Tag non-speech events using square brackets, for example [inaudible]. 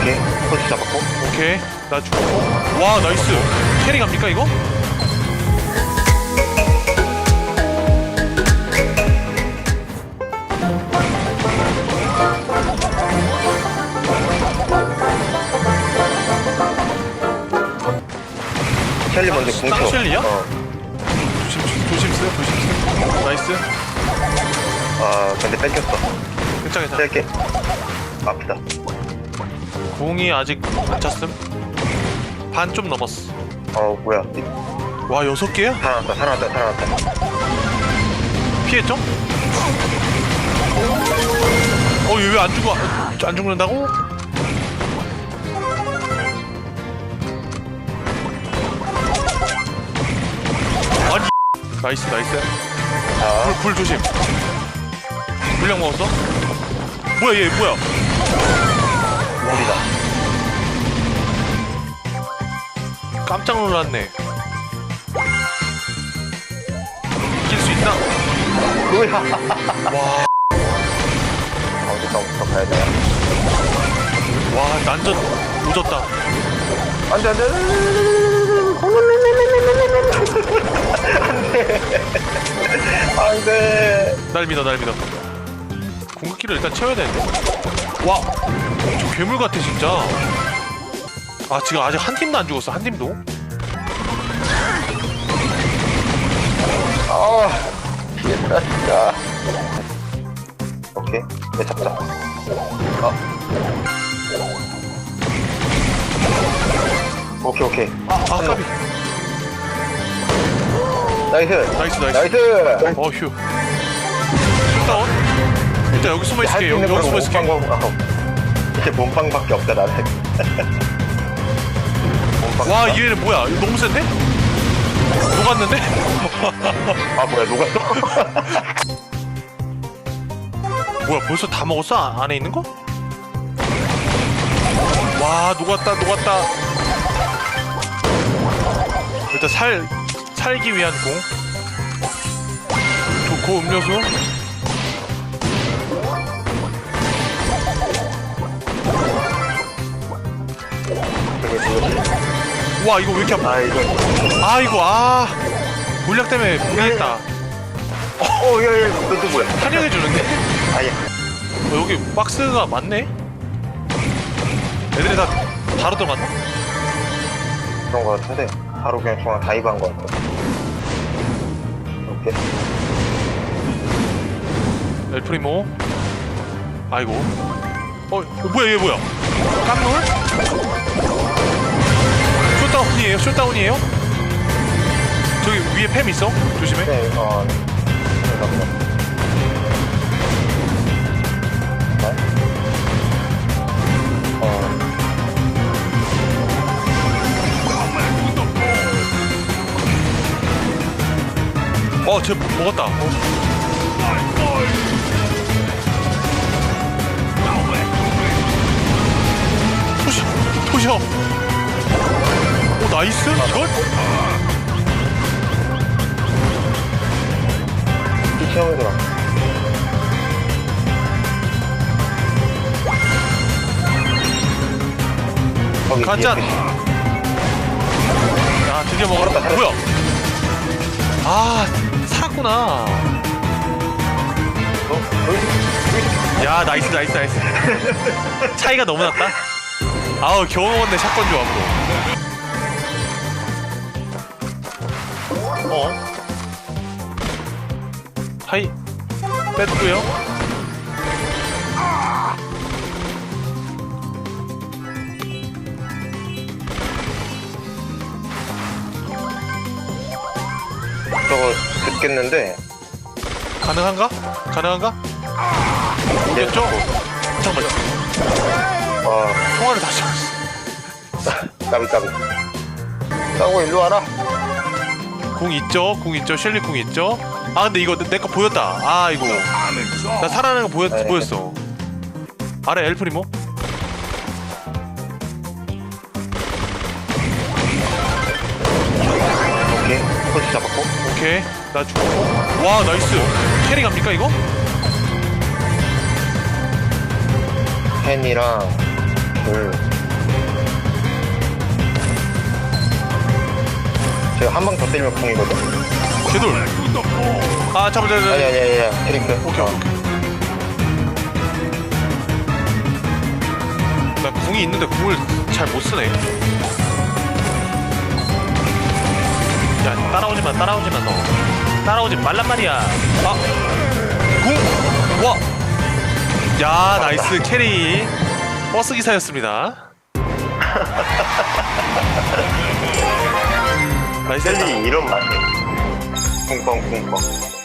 오케이. 포지 잡았고. 오케이 나 죽었고 와 나이스 캐리 갑니까 이거? 셸리 먼저 딱 궁쳐. 셸리야? 어. 조심 조심 쓰요 조심 쓰요 나이스 아, 근데 뺏겼어. 괜찮아 괜찮아 셀게. 아프다. 공이 아직 안 찼음 반 좀 넘었어 어, 뭐야. 이- 와 여섯 개야? 살아났다, 살아났다, 살아났다. 피했죠? 어, 얘 왜 안 죽어? 안 죽는다고? 아니, 나이스, 나이스. 자, 불, 불 조심. 물량 먹었어? 뭐야, 얘 뭐야? 우리다. 깜짝 놀랐네. 이길 수 있나? 뭐야. [laughs] 와, 어디서부터 가야 되나? 와, 난전 오졌다. 안 돼, 안 돼, [laughs] 안 돼. 안 돼. 날 믿어, 날 믿어. 공격기를 일단 채워야 되는데. 와, 저 괴물 같아 진짜. 아 지금 아직 한 팀도 안 죽었어, 한 팀도. 아, 미쳤다, 진짜. 오케이. 내 잡자. 어. 오케이, 오케이. 아, 아 까비. 나이스. 나이스, 나이스. 나이스. 어 휴. 다운. 일단 여기 숨어 있을게. 여기, 여기 숨어 있을게. 몸빵, 이제 몸빵밖에 없다, 나는. 몸빵. 와 얘는 뭐야? 이거 너무 센데? 녹았는데? [laughs] 아, 뭐야, 녹았어? [laughs] 뭐야 벌써 다 먹었어? 아- 안에 있는 거? 와 녹았다 녹았다. 일단 살 살기 위한 공. 좋고 음료수. 와 이거 왜 이렇게 아파? 아, 이거. 아 이거 아 물약 때문에 포기했다. 어, 야, 야, 너또 뭐야? 환영해 주는데? 아, 예. 어, 여기 박스가 많네. 애들이 다 바로 들어갔나? 그런 거 같은데. 바로 그냥 중앙 다이브한 거 같아. 오케이. 엘프리모. 아이고. 어 뭐야 얘 뭐야? 깜놀? 쇼다운이에요? 쇼다운이에요? 저기 위에 팸 있어? 조심해. 네, 어, 잠깐만. 네? 어, 어, 쟤 먹었다. 어. 토시어. 오, 나이스? 이걸? 이 체험이더라. 거기 가자. 뒤에 아, 드디어 먹었다. 살았다, 살았다. 뭐야? 아, 살았구나. 어? 야, 나이스, 나이스, 나이스. [laughs] 차이가 너무 났다. 아우, 겨우 먹었네, 샷건 조합으 어? 하이. 뺐고요 저거 듣겠는데. 가능한가? 가능한가? 이제 이겼죠? 잠깐만. 와, 통화를 다시. 까비, 까비. 싸고 일로 와라. 궁 있죠? 궁 있죠? 셸리 궁 있죠? 아 근데 이거 내 거 보였다. 아 이거 나 살아나는 거 보였 네. 보였어. 아래 엘프리모. 오케이. 포지 잡았고. 오케이 나 죽었고. 와 나이스. 캐리 갑니까 이거? 펜이랑 줄. 제가 한 방 더 때리면 궁이거든. 궤돌 아 잡아 잡아 아니 아니 아니 아니 트링크. 오케이 어. 오케이 나 궁이 있는데 궁을 잘 못 쓰네 야 따라오지 마 따라오지 마 너 따라오지 말란 말이야 아! 아궁 와! 야 나이스 캐리 버스 기사였습니다 [laughs] 젤리 이런 맛이. 궁뻥 궁뻥.